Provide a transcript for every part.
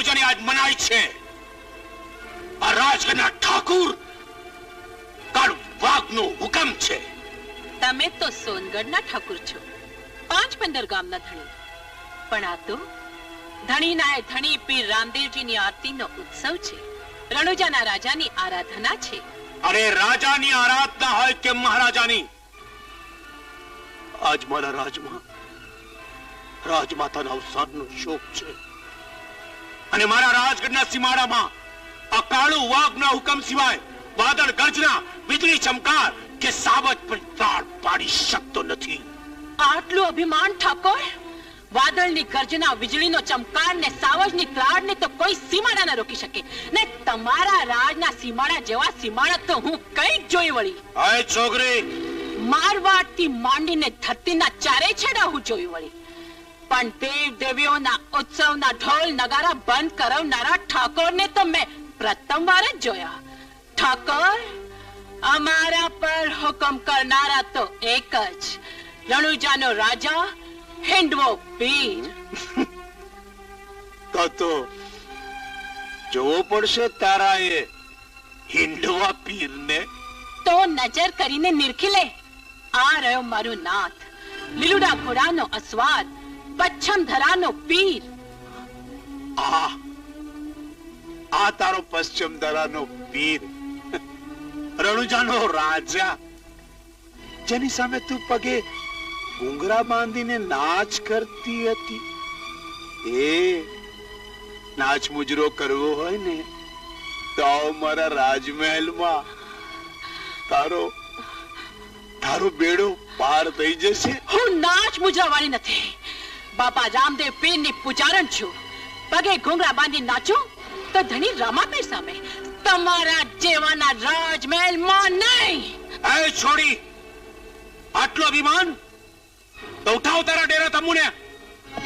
રણુજાની આજ મનાય છે આ રાજગઢના ઠાકુર કાળ વાઘનો હુકમ છે. તમે તો સોનગઢના ઠાકુર છો પાંચ પંદર ગામના ધણી. પણ આ તો ધણીના એ ધણી પીર રામદેવજીની આરતીનો ઉત્સવ છે. રણુજાના રાજાની આરાધના છે. અરે રાજાની આરાધના હોય કે મહારાજાની? આજ મારા રાજમાં રાજમાતાના અવસાનનો શોક છે. અને મારા રાજગઢના સીમાડામાં આ કાળુ વાઘના હુકમ સિવાય વાદળ ગર્જના વીજળી ચમકાર કે સાવજ પણ તાળ પાડી શકતો નથી. આટલું અભિમાન ઠાકોર? વાદળની ગર્જના વીજળીનો ચમકાર ને સાવજની ત્રાડ ને તો કોઈ સીમાડા ન રોકી શકે. ને તમારા રાજના સીમાડા જેવા સીમાડા તો હું કઈ જોઈ વળી. હાય છોકરી. મારવાડથી માંડીને ધરતીના ચારે છેડા હું જોઈ વળી. પણ દેવ દેવીઓના ઉત્સવના ઢોલ નગારા બંધ કરાવનારા ઠાકોરને તો મેં પ્રથમ વાર જ જોયા. ઠાકોર અમારા પર હુકમ કરનારા તો એક જ. રણુજાનો રાજા હિંડવો પીર. તો તો જોવો પડશે તારા એ હિંડવા પીરને. તો નજર કરીને નિરખી લે. આ રહ્યો મારું નાથ. લીલુડા ઘોડાનો અસ્વાદ. પચ્છમ ધરાનો પીર. આ આ તારો પશ્ચિમ ધરાનો પીર. રણુજાનો રાજા જેની સામે તું પગે ઘૂંઘરા બાંધીને નાચ કરતી હતી. એ નાચ મુજરો કરવો હોય ને તો મારા રાજમહેલમાં તારો તારો બેડો પાર થઈ જશે. હું નાચ મુજરાવાળી નથી. બાપા રામદેવ પીરની પૂજારણ છું. પગે ઘૂંઘરા બાંધી નાચું તો ધણી રામાપીર સામે તમારા જેવાના રાજમહેલમાં નહીં. એ છોડી આટલો અભિમાન? તો ઉઠાવ તારા ડેરા તમુને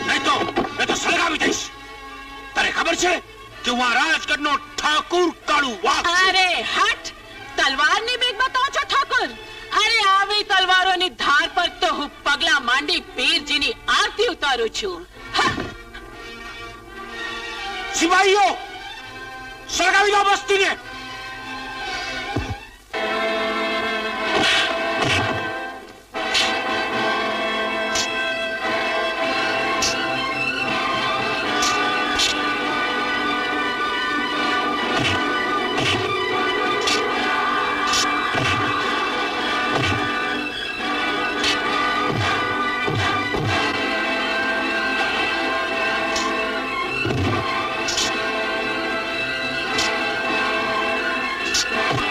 નહીં તો નહીં તો સળગાવી દઈશ. તારે ખબર છે કે હું આ રાજગઢનો ઠાકુર કાળુ વાઘ. અરે હટ! તલવારની બીક બતાવો છો ઠાકોર. અરે આવી તલવારોની ધાર પર તો હું પગલા માંડી પીરજીની આરતી ઉતારું છું. સિવાયો સળગાવી દો બસ્તીને Yeah.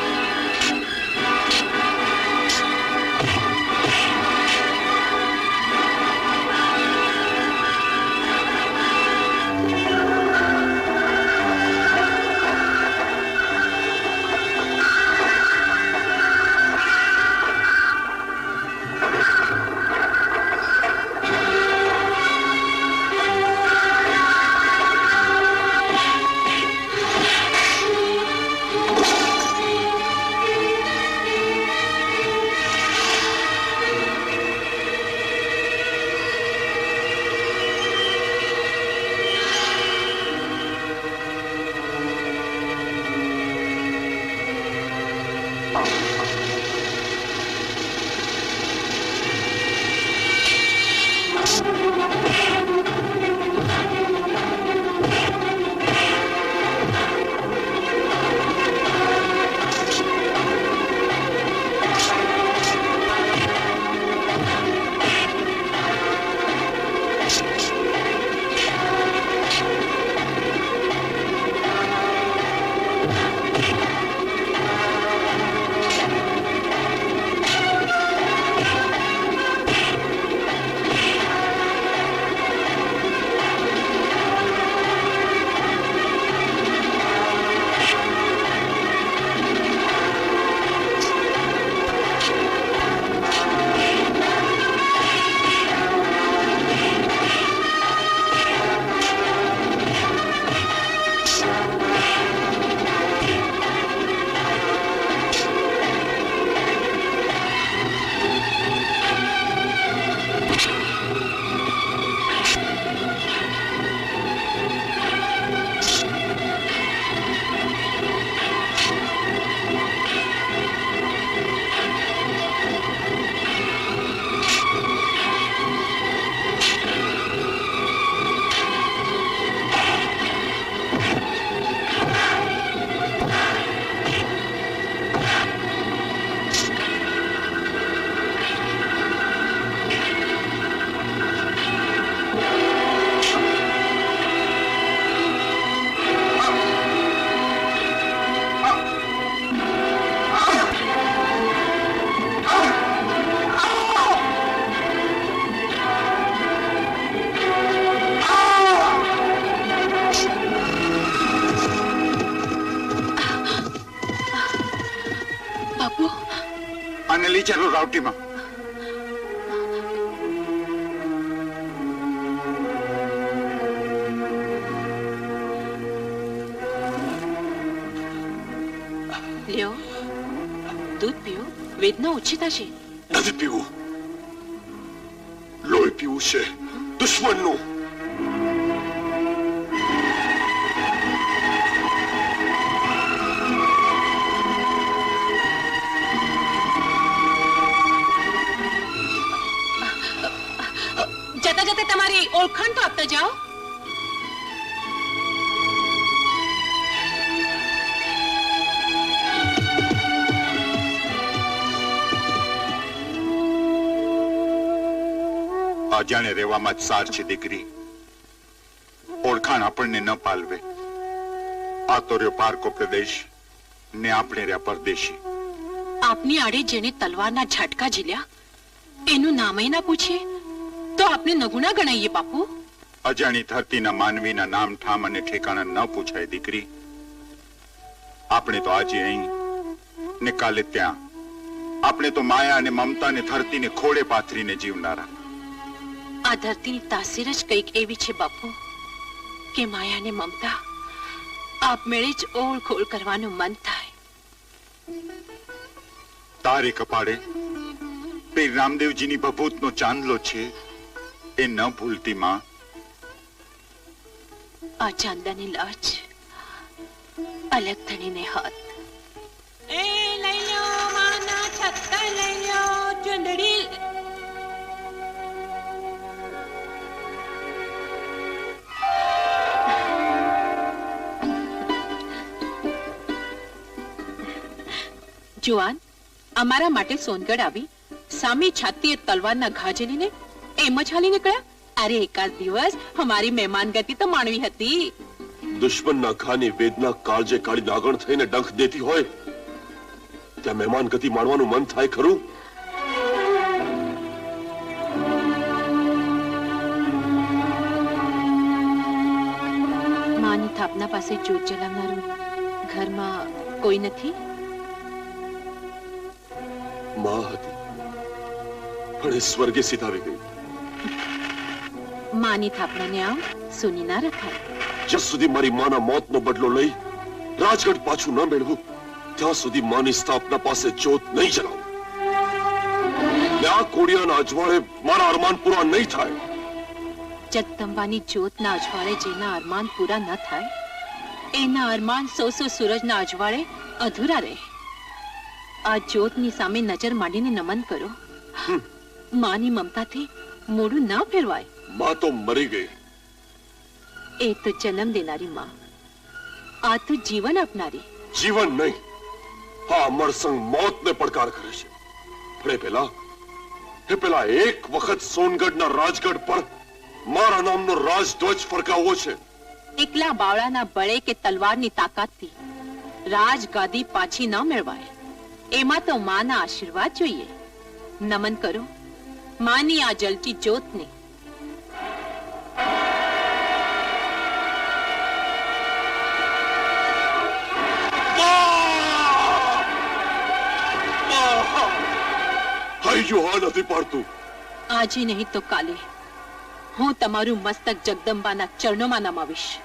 última. Лео, дуй пил, видно очи даже. Да ви пило. Лой пило се. Душманно. અજાણે રહેવામાં જ સાર છે દીકરી. ઓળખાણ આપણને ન પાલવે. આ તો રહ્યો પારકો પ્રદેશ ને આપણે રહ્યા પરદેશી. આપની આડે જેને તલવારના ઝાટકા ઝીલ્યા એનું નામય ના પૂછે તો આપને નગુણા ગણાઈએ બાપુ? અજાણી ધરતીના માનવીના નામ ઠામ અને ઠેકાણા ન પૂછાય દીકરી. આપણે તો આજે અહીં ને કાલે ત્યાં. આપણે તો માયા અને મમતાને ધરતીને ખોળે પાથરીને જીવનારા. આ ધરતીની તાસીર જ કંઈક એવી છે બાપુ કે માયાને મમતા આપમેળે જ ઓળ ખોળ કરવાનું મન થાય. તારે કપાળે તે રામદેવજીની ભભૂતનો ચાંદલો છે એ ન ભૂલતી માં. આ ચાંદાની લાજ અલગ ધણીને હાથ. એ લઈ લો માના છત્તા લઈ લો ચુંદડી. જુવાન અમારા માટે સોનગઢ આવી સામી છાતીએ તલવારના ઘા ઝીલીને એમ જ હાલી નીકળ્યા અરે એકાદ દિવસ અમારી મહેમાન ગતિ તો માણવી હતી. દુશ્મનના ઘાની વેદના કાળજે કાળી નાગણ થઈને ડંખ દેતી હોય ત્યાં મહેમાન ગતિ માણવાનું મન થાય ખરું? માની થાપના પાસે જોત જલાવનારું ઘરમાં કોઈ નથી? માં હતી. પણ એ સ્વર્ગે સીધાવી ગઈ. માની થાપણાને આવ સુની ના રખાય. જ્યાં સુધી મારી માના મોતનો બદલો લઈ રાજગઢ પાછું ન મેળવું ત્યાં સુધી માની સ્થાપના પાસે જોત નહીં આ કોડિયાના અજવાળે મારા અરમાન પૂરા નહીં થાય. જગદંબાની જ્યોતના અજવાળે જેના અરમાન પૂરા ન થાય એના અરમાન સો સો સૂરજના અજવાળે અધૂરા રહે. આ જ્યોતની સામે નજર માંડીને નમન કરો. માની મમતાથી મોડું ના ફેરવાય. માં તો મરી ગઈ. એ તો જન્મ દેનારી માં. આ તો જીવન આપનારી. જીવન નહીં. આ અમરસંગ મોતને પડકાર કરે છે. પણ પેલા એ પેલા એક વખત સોનગઢના રાજગઢ પર મારા નામનો રાજધ્વજ ફરકાવવો છે. એકલા બાવળાના બળે કે તલવારની તાકાતથી. રાજગાદી પાછી ન મેળવાય. એમાં તો માના આશીર્વાદ જોઈએ. નમન કરો. માની આ જલતી જ્યોતને. નથી પાડતું. આજે નહીં તો કાલે. હું તમારું મસ્તક જગદંબાના ચરણોમાં નમાવીશ.